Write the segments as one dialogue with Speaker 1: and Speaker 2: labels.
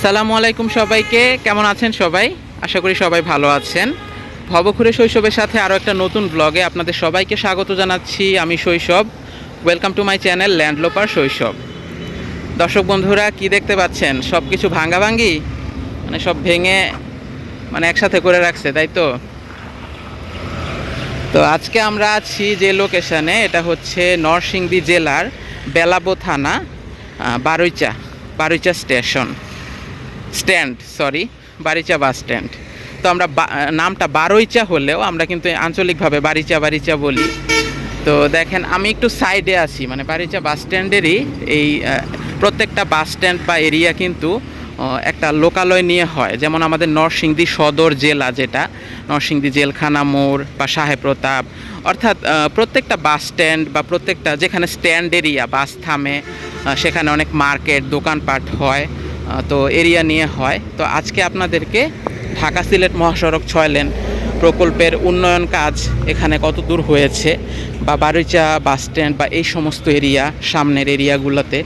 Speaker 1: আসসালামু আলাইকুম সবাইকে। কেমন আছেন সবাই? আশা করি সবাই ভালো আছেন। ভবঘুরে শৈশবের সাথে আরও একটা নতুন ব্লগে আপনাদের সবাইকে স্বাগত জানাচ্ছি আমি Shoishob. Welcome to my channel landloper Shoishob দর্শক বন্ধুরা, কি দেখতে পাচ্ছেন? সব কিছু ভাঙ্গাভাঙ্গি? মানে সব ভেঙে মানে একসাথে করে রাখছে, তাই তো? তো আজকে আমরা আছি যে লোকেশানে, এটা হচ্ছে নরসিংদী জেলার বেলাবো থানা Baruicha Baruicha station. Stand, sorry, Baricha bus stand. তো আমরা নামটা বারৈচা হলেও আমরা কিন্তু আঞ্চলিকভাবে বারিচা বারিচা বলি। তো দেখেন, আমি একটু সাইডে আছি মানে বারিচা বাস স্ট্যান্ডেরই এই প্রত্যেকটা বাস স্ট্যান্ড বা এরিয়া কিন্তু একটা লোকালয় নিয়ে হয়। যেমন আমাদের নরসিংদী সদর জেলা যেটা, নরসিংদী জেলখানা মোড় বা সাহেব প্রতাপ। অর্থাৎ প্রত্যেকটা বাস স্ট্যান্ড বা প্রত্যেকটা যেখানে স্ট্যান্ড এরিয়া, বাস থামে সেখানে অনেক মার্কেট, দোকানপাট হয়। তো এরিয়া নিয়ে হয়। তো আজকে আপনাদেরকে ঢাকা সিলেট মহাসড়ক ছয় লেন প্রকল্পের উন্নয়ন কাজ এখানে কত দূর হয়েছে বা বারুইচা বাস স্ট্যান্ড বা এই সমস্ত এরিয়া, সামনের এরিয়াগুলোতে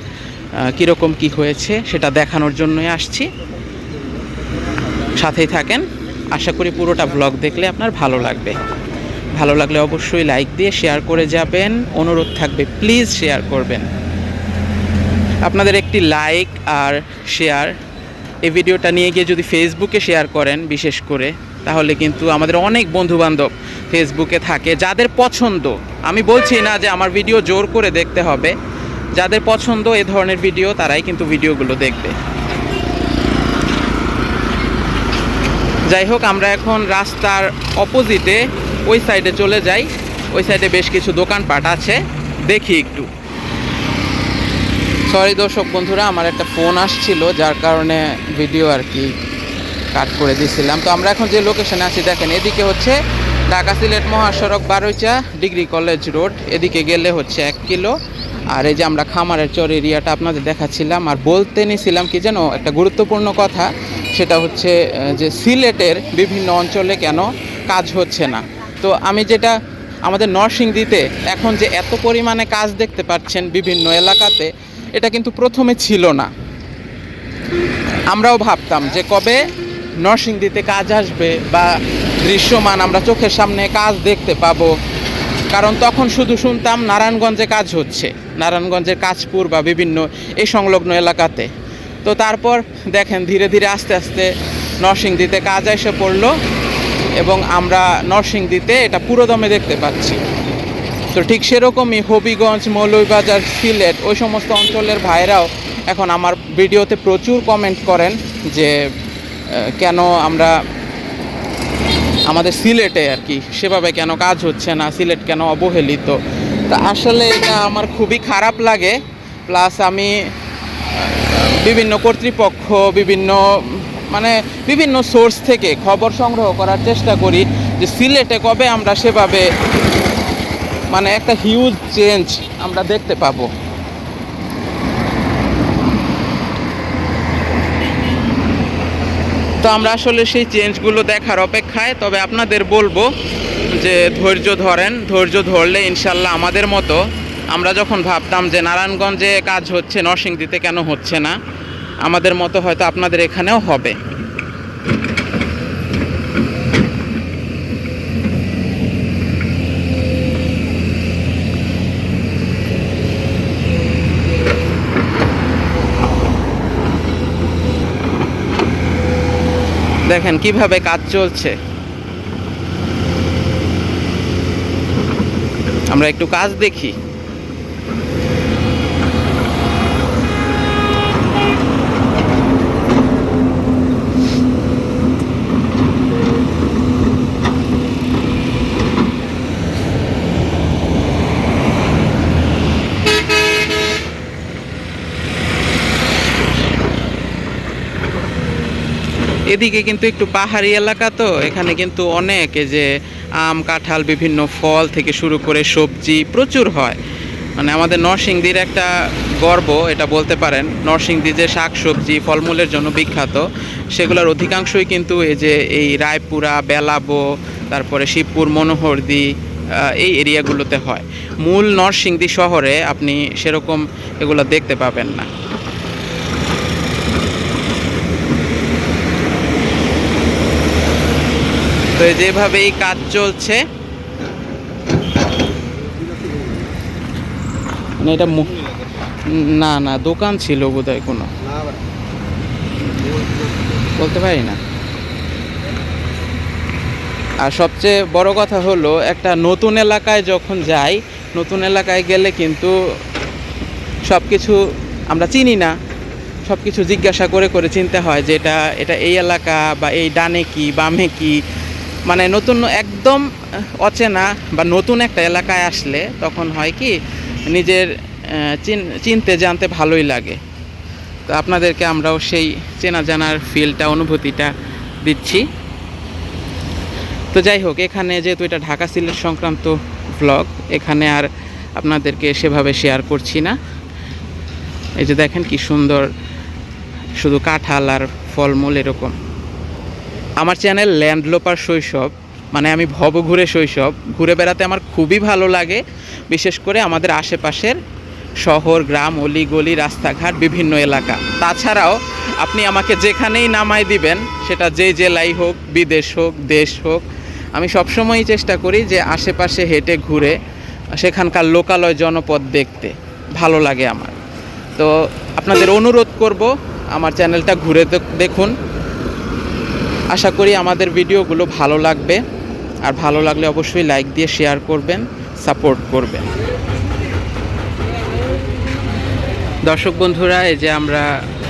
Speaker 1: কীরকম কি হয়েছে সেটা দেখানোর জন্যই আসছি। সাথেই থাকেন। আশা করি পুরোটা ব্লগ দেখলে আপনার ভালো লাগবে। ভালো লাগলে অবশ্যই লাইক দিয়ে শেয়ার করে যাবেন। অনুরোধ থাকবে প্লিজ শেয়ার করবেন। আপনাদের একটি লাইক আর শেয়ার এই ভিডিওটা নিয়ে গিয়ে যদি ফেসবুকে শেয়ার করেন বিশেষ করে, তাহলে কিন্তু আমাদের অনেক বন্ধু বান্ধব ফেসবুকে থাকে যাদের পছন্দ। আমি বলছি না যে আমার ভিডিও জোর করে দেখতে হবে। যাদের পছন্দ এ ধরনের ভিডিও তারাই কিন্তু ভিডিওগুলো দেখবে। যাই হোক আমরা এখন রাস্তার অপোজিটে ওই সাইডে চলে যাই। ওই সাইডে বেশ কিছু দোকানপাট আছে। দেখি একটু। সরি দর্শক বন্ধুরা, আমার একটা ফোন আসছিল, যার কারণে ভিডিও আর কি কাট করে দিয়েছিলাম তো আমরা এখন যে লোকেশনে আছি, দেখেন, এদিকে হচ্ছে ঢাকা সিলেট মহাসড়ক বারোইচা ডিগ্রি কলেজ রোড। এদিকে গেলে হচ্ছে এক কিলো। আর এই যে আমরা খামারের চর এরিয়াটা আপনাদের দেখাচ্ছিলাম, আর বলতে নিছিলাম কি যেন, একটা গুরুত্বপূর্ণ কথা, সেটা হচ্ছে যে সিলেটের বিভিন্ন অঞ্চলে কেন কাজ হচ্ছে না। তো আমি যেটা আমাদের নরসিংদীতে এখন যে এত পরিমাণে কাজ দেখতে পাচ্ছেন বিভিন্ন এলাকাতে এটা কিন্তু প্রথমে ছিল না। আমরাও ভাবতাম যে কবে নরসিংদীতে কাজ আসবে বা দৃশ্যমান আমরা চোখের সামনে কাজ দেখতে পাবো। কারণ তখন শুধু শুনতাম নারায়ণগঞ্জে কাজ হচ্ছে, নারায়ণগঞ্জের কাজপুর বা বিভিন্ন এই সংলগ্ন এলাকাতে। তো তারপর দেখেন ধীরে ধীরে আস্তে আস্তে নরসিংদীতে কাজ এসে পড়ল এবং আমরা নরসিংদীতে এটা পুরোদমে দেখতে পাচ্ছি। তো ঠিক সেরকমই হবিগঞ্জ, মৌলভীবাজার, সিলেট ওই সমস্ত অঞ্চলের ভাইরাও এখন আমার ভিডিওতে প্রচুর কমেন্ট করেন যে কেন আমরা আমাদের সিলেটে আর কি সেভাবে কেন কাজ হচ্ছে না, সিলেট কেন অবহেলিত? তা আসলে এটা আমার খুবই খারাপ লাগে। প্লাস আমি বিভিন্ন কর্তৃপক্ষ, বিভিন্ন মানে বিভিন্ন সোর্স থেকে খবর সংগ্রহ করার চেষ্টা করি যে সিলেটে কবে আমরা সেভাবে মানে একটা হিউজ চেঞ্জ আমরা দেখতে পাবো। তো আমরা আসলে সেই চেঞ্জগুলো দেখার অপেক্ষায়, তবে আপনাদের বলব যে ধৈর্য ধরেন, ধৈর্য ধরলে ইনশাল্লাহ আমাদের মতো আমরা যখন ভাবতাম যে নারায়ণগঞ্জে কাজ হচ্ছে, নরসিংদীতে কেন হচ্ছে না, আমাদের মতো হয়তো আপনাদের এখানেও হবে। দেখেন কীভাবে কাজ চলছে। আমরা একটু কাজ দেখি। এদিকে কিন্তু একটু পাহাড়ি এলাকা তো, এখানে কিন্তু অনেক যে আম, কাঁঠাল, বিভিন্ন ফল থেকে শুরু করে সবজি প্রচুর হয়। মানে আমাদের নরসিংদীর একটা গর্ব, এটা বলতে পারেন। নরসিংদী যে শাক সবজি ফলমূলের জন্য বিখ্যাত, সেগুলোর অধিকাংশই কিন্তু এই যে এই রায়পুরা, বেলাবো, তারপরে শিবপুর, মনোহরদি এই এরিয়াগুলোতে হয়। মূল নরসিংদী শহরে আপনি সেরকম এগুলো দেখতে পাবেন না। তো এই যেভাবে এই কাজ চলছে মানে এটা না না, দোকান ছিল বোধহয় কোনো। বলতে পারি না। আর সবচেয়ে বড় কথা হলো, একটা নতুন এলাকায় যখন যাই, নতুন এলাকায় গেলে কিন্তু সব কিছু আমরা চিনি না। সব কিছু জিজ্ঞাসা করে করে চিনতে হয় যে এটা এটা এই এলাকা বা এই ডানে কি, বামে কি। মানে নতুন একদম অচেনা বা নতুন একটা এলাকায় আসলে তখন হয় কি, নিজের চিন- চিনতে, জানতে ভালোই লাগে। তো আপনাদেরকে আমরাও সেই চেনা জানার ফিলটা অনুভূতিটা দিচ্ছি। তো যাই হোক, এখানে যেহেতু এটা ঢাকা সিলেট সংক্রান্ত ব্লগ এখানে আর আপনাদেরকে সেভাবে শেয়ার করছি না। এই যে দেখেন কি সুন্দর, শুধু কাঁঠাল আর ফলমূল এরকম। আমার চ্যানেল ল্যান্ডলোপার শৈশব মানে আমি ভব ঘুরে শৈশব। ঘুরে বেড়াতে আমার খুবই ভালো লাগে, বিশেষ করে আমাদের আশেপাশের শহর, গ্রাম অলি গলি রাস্তাঘাট, বিভিন্ন এলাকা। তাছাড়াও আপনি আমাকে যেখানেই নামাই দিবেন, সেটা যে জেলাই হোক, বিদেশ হোক, দেশ হোক, আমি সবসময়ই চেষ্টা করি যে আশেপাশে হেঁটে ঘুরে সেখানকার লোকালয় জনপদ দেখতে। ভালো লাগে আমার। তো আপনাদের অনুরোধ করব, আমার চ্যানেলটা ঘুরে দেখ- দেখুন। আশা করি আমাদের ভিডিওগুলো ভালো লাগবে। আর ভালো লাগলে অবশ্যই লাইক দিয়ে শেয়ার করবেন, সাপোর্ট করবেন। দর্শক বন্ধুরা, এই যে আমরা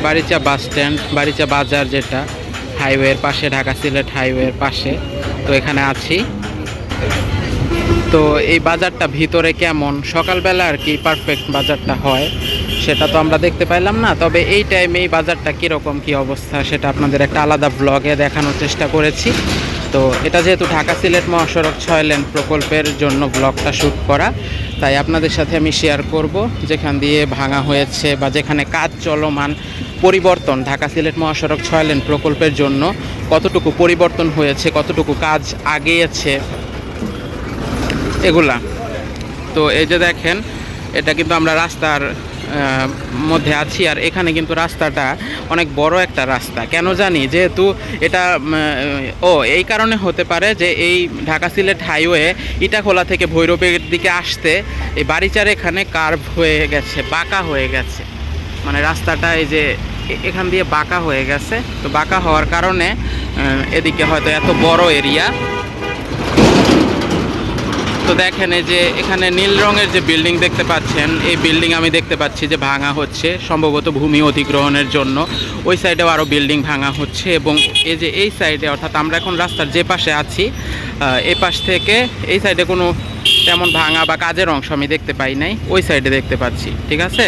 Speaker 1: বাড়িচা বাস স্ট্যান্ড বাড়িচা বাজার যেটা, হাইওয়ের পাশে, ঢাকা সিলেট হাইওয়ের পাশে, তো এখানে আছি। তো এই বাজারটা ভিতরে কেমন? সকালবেলা আর কি পারফেক্ট বাজারটা হয়, সেটা তো আমরা দেখতে পাইলাম না। তবে এই টাইমে এই বাজারটা কীরকম, কী অবস্থা, সেটা আপনাদের একটা আলাদা ব্লগে দেখানোর চেষ্টা করেছি। তো এটা যেহেতু ঢাকা সিলেট মহাসড়ক ছয় লেন প্রকল্পের জন্য ব্লগটা শ্যুট করা, তাই আপনাদের সাথে আমি শেয়ার করব। যেখান দিয়ে ভাঙা হয়েছে বা যেখানে কাজ চলমান পরিবর্তন ঢাকা সিলেট মহাসড়ক ছয় লেন প্রকল্পের জন্য, কতটুকু পরিবর্তন হয়েছে, কতটুকু কাজ আগিয়েছে এগুলা। তো এই যে দেখেন, এটা কিন্তু আমরা রাস্তার মধ্যে আছি আর এখানে কিন্তু রাস্তাটা অনেক বড় একটা রাস্তা। কেন জানি? যেহেতু এটা ও, এই কারণে হতে পারে যে এই ঢাকা সিলেট হাইওয়ে ইটাখোলা থেকে ভৈরবের দিকে আসতে এই বাড়িচার এখানে কার্ভ হয়ে গেছে, বাঁকা হয়ে গেছে। মানে রাস্তাটা এই যে এখান দিয়ে বাঁকা হয়ে গেছে। তো বাঁকা হওয়ার কারণে এদিকে হয়তো এত বড় এরিয়া। তো দেখেন এই যে এখানে নীল রঙের যে বিল্ডিং দেখতে পাচ্ছেন, এই বিল্ডিং আমি দেখতে পাচ্ছি যে ভাঙা হচ্ছে, সম্ভবত ভূমি অধিগ্রহণের জন্য। ওই সাইডেও আরও বিল্ডিং ভাঙা হচ্ছে এবং এই যে এই সাইডে, অর্থাৎ আমরা এখন রাস্তার যে পাশে আছি এ পাশ থেকে এই সাইডে কোনো তেমন ভাঙা বা কাজের অংশ আমি দেখতে পাই নাই, ওই সাইডে দেখতে পাচ্ছি, ঠিক আছে?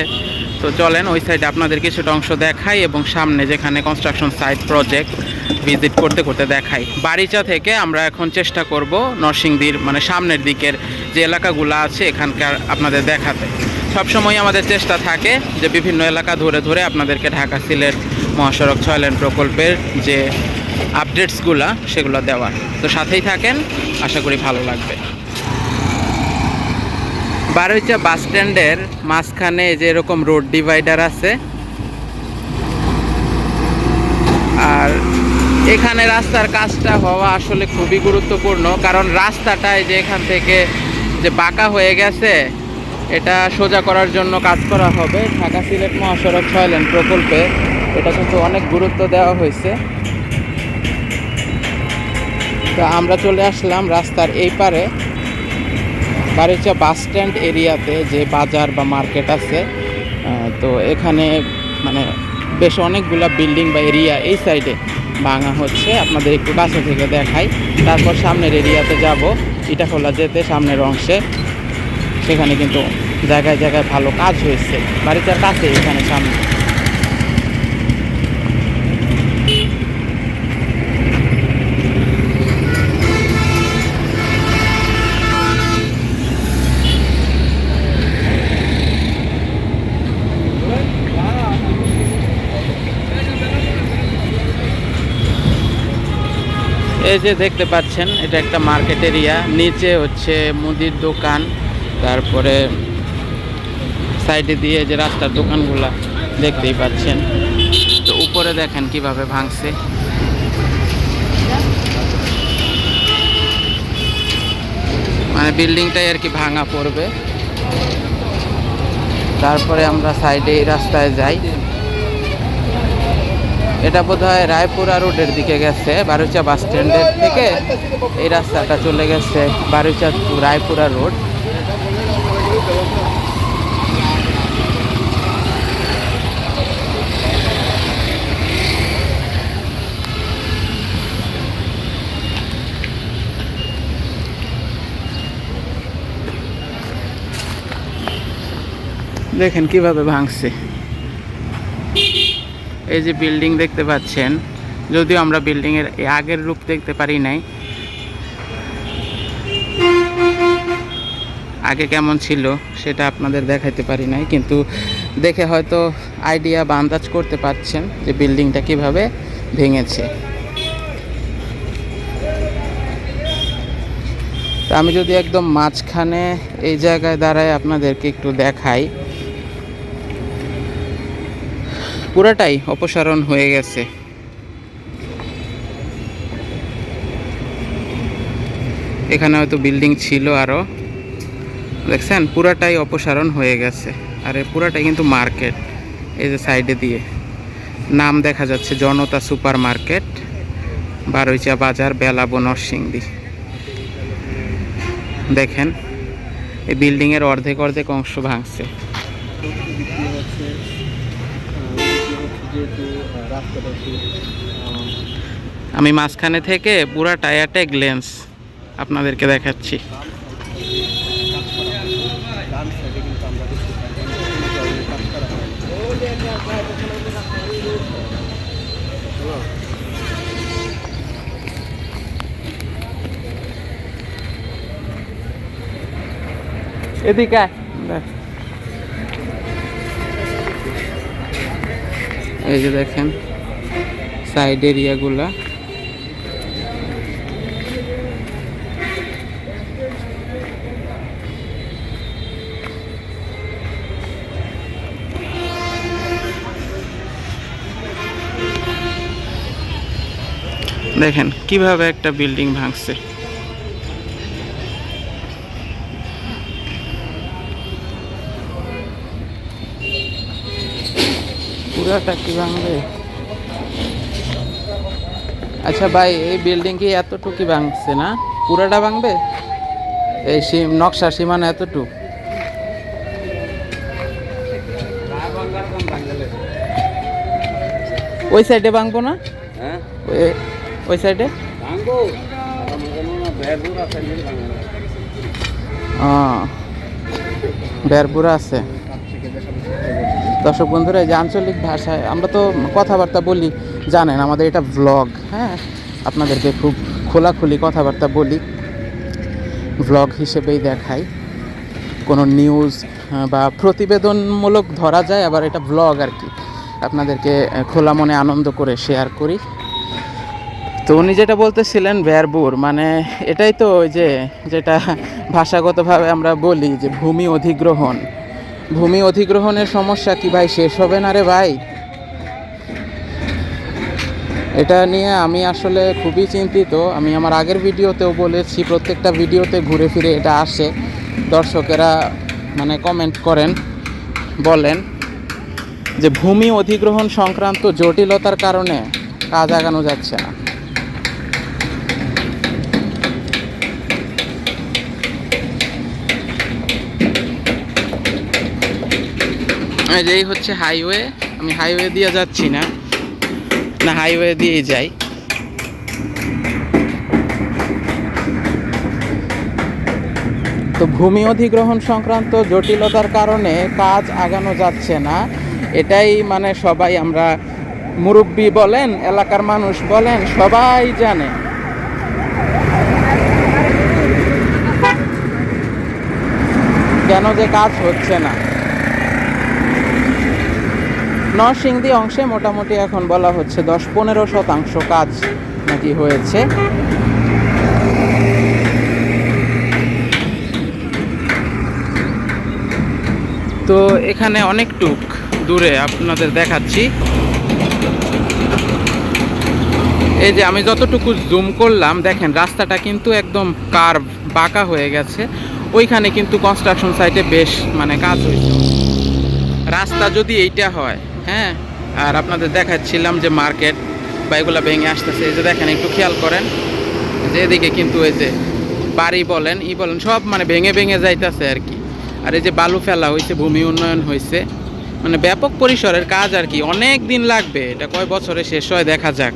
Speaker 1: তো চলেন, ওই সাইডে আপনাদের কিছুটা অংশ দেখাই এবং সামনে যেখানে কনস্ট্রাকশন সাইট প্রজেক্ট ভিজিট করতে করতে দেখাই। বাড়িচা থেকে আমরা এখন চেষ্টা করব নরসিংদীর মানে সামনের দিকের যে এলাকাগুলো আছে এখানকার আপনাদের দেখাতে। সবসময় আমাদের চেষ্টা থাকে যে বিভিন্ন এলাকা ধরে ধরে আপনাদেরকে ঢাকা সিলেট মহাসড়ক ছয় লেন প্রকল্পের যে আপডেটসগুলো সেগুলো দেওয়ার। তো সাথেই থাকেন, আশা করি ভালো লাগবে। বারোইচা বাস স্ট্যান্ডের মাঝখানে যে এরকম রোড ডিভাইডার আছে। আর এখানে রাস্তার কাজটা হওয়া আসলে খুবই গুরুত্বপূর্ণ, কারণ রাস্তাটায় যে এখান থেকে যে বাঁকা হয়ে গেছে, এটা সোজা করার জন্য কাজ করা হবে। ঢাকা সিলেট মহাসড়ক ছয় লেন প্রকল্পে এটা কিন্তু অনেক গুরুত্ব দেওয়া হয়েছে। তো আমরা চলে আসলাম রাস্তার এই পারে। বাড়িচা বাস স্ট্যান্ড এরিয়াতে যে বাজার বা মার্কেট আছে তো এখানে মানে বেশ অনেকগুলা বিল্ডিং বা এরিয়া এই সাইডে ভাঙা হচ্ছে। আপনাদের একটু কাছে থেকে দেখাই। তারপর সামনের এরিয়াতে যাব। ইটাখোলা যেতে সামনের অংশে। সেখানে কিন্তু জায়গায় জায়গায় ভালো কাজ হয়েছে। বাড়িটার কাছে এখানে সামনে। এই যে দেখতে পাচ্ছেন, এটা একটা মার্কেট এরিয়া। নিচে হচ্ছে মুদির দোকান, তারপরে সাইডে দিয়ে যে রাস্তার দোকানগুলা দেখতেই পাচ্ছেন। তো উপরে দেখেন কীভাবে ভাঙছে। মানে বিল্ডিংটাই আর কি ভাঙা পড়বে। তারপরে আমরা সাইডে রাস্তায় যাই। এটা বোধ হয় রায়পুরা রোডের দিকে গেছে বারুচা বাস স্ট্যান্ডের থেকে। এই রাস্তাটা চলে গেছে বারুচা রায়পুরা রোড। দেখেন কীভাবে ভাঙছে। এই যে বিল্ডিং দেখতে পাচ্ছেন, যদিও আমরা বিল্ডিংয়ের আগের রূপ দেখতে পারি নাই। আগে কেমন ছিল সেটা আপনাদের দেখাইতে পারি নাই, কিন্তু দেখে হয়তো আইডিয়া বা আন্দাজ করতে পারছেন যে বিল্ডিংটা কীভাবে ভেঙেছে। তা আমি যদি একদম মাঝখানে এই জায়গায় দাঁড়ায় আপনাদেরকে একটু দেখাই। পুরাটাই অপসারণ হয়ে গেছে। এখানে হয়তো বিল্ডিং ছিল আরও দেখছেন? পুরাটাই অপসারণ হয়ে গেছে। আর এই পুরাটাই কিন্তু মার্কেট এই যে সাইডে দিয়ে। নাম দেখা যাচ্ছে জনতা সুপার মার্কেট বারৈচা বাজার, বেলাবো, নরসিংদী। দেখেন, এই বিল্ডিংয়ের অর্ধেক অর্ধেক অংশ ভাঙছে
Speaker 2: বিক্রি হচ্ছে আহ, বিক্রি হচ্ছে যেহেতু আহ, রাস্তাটা একটু আহ,
Speaker 1: আমি মাঝখানে থেকে পুরা টায়ারটা গ্লেন্স আপনাদেরকে দেখাচ্ছি। এদিকে সাইডে এই যে দেখেন সাইড এরিয়াগুলা দেখেন কীভাবে একটা বিল্ডিং ভাঙছে। কি ভাঙবে? আচ্ছা ভাই এই বিল্ডিং কি এতটুকু ভাঙছে না? পুরাটা ভাঙবে? এই সীম নকশা সীমানা এতটুকু? ওই সাইডে ভাঙবো না?
Speaker 2: হ্যাঁ।
Speaker 1: ওই- সাইডে। বেরপুরা আছে
Speaker 2: কাছ থেকে দেখানোর চেষ্টা করছি।
Speaker 1: দর্শক বন্ধুরা যে আঞ্চলিক ভাষায় আমরা তো কথাবার্তা বলি, জানেন আমাদের এটা ভ্লগ হ্যাঁ? আপনাদেরকে খুব খোলাখুলি কথাবার্তা বলি। ভ্লগ হিসেবেই দেখাই। কোনো নিউজ বা প্রতিবেদনমূলক ধরা যায়, আবার এটা ভ্লগ আর কি। আপনাদেরকে খোলা মনে আনন্দ করে শেয়ার করি। তো উনি যেটা বলতেছিলেন ব্যারবুর মানে এটাই তো ওই যে, যেটা ভাষাগতভাবে আমরা বলি, যে ভূমি অধিগ্রহণ। ভূমি অধিগ্রহণের সমস্যা কি ভাই? শেষ হবে না রে ভাই? এটা নিয়ে আমি আসলে খুবই চিন্তিত। আমি আমার আগের ভিডিওতেও বলেছি, প্রত্যেকটা ভিডিওতে ঘুরে ফিরে এটা আসে। দর্শকেরা মানে কমেন্ট করেন, বলেন যে ভূমি অধিগ্রহণ সংক্রান্ত জটিলতার কারণে কাজ আগানো যাচ্ছে না। এই এই হচ্ছে হাইওয়ে আমি হাইওয়ে দিয়ে যাচ্ছি না। না হাইওয়ে দিয়েই যাই। তো ভূমি অধিগ্রহণ সংক্রান্ত জটিলতার কারণে কাজ আগানো যাচ্ছে না। এটাই মানে সবাই আমরা মুরব্বী বলেন, এলাকার মানুষ বলেন, সবাই জানে। কেন যে কাজ হচ্ছে না? নরসিংদী অংশে মোটামুটি এখন বলা হচ্ছে দশ পনেরো শতাংশ কাজ নাকি হয়েছে। তো এখানে অনেকটুক দূরে আপনাদের দেখাচ্ছি। এই যে আমি যতটুকু জুম করলাম, দেখেন রাস্তাটা কিন্তু একদম কার বাঁকা হয়ে গেছে। ওইখানে কিন্তু কনস্ট্রাকশন সাইটে বেশ মানে কাজ হয়েছে। রাস্তা যদি এইটা হয় হ্যাঁ আর আপনাদের দেখাচ্ছিলাম যে মার্কেট বা এগুলো ভেঙে আসতেছে। এই যে দেখেন, একটু খেয়াল করেন। যে এদিকে কিন্তু এই যে বাড়ি বলেন, ই বলেন, সব মানে ভেঙে ভেঙে যাইতেছে আর কি। আর এই যে বালু ফেলা হয়েছে ভূমি উন্নয়ন হয়েছে মানে ব্যাপক পরিসরের কাজ আর কি। অনেক দিন লাগবে। এটা কয় বছরে শেষ হয় দেখা যাক।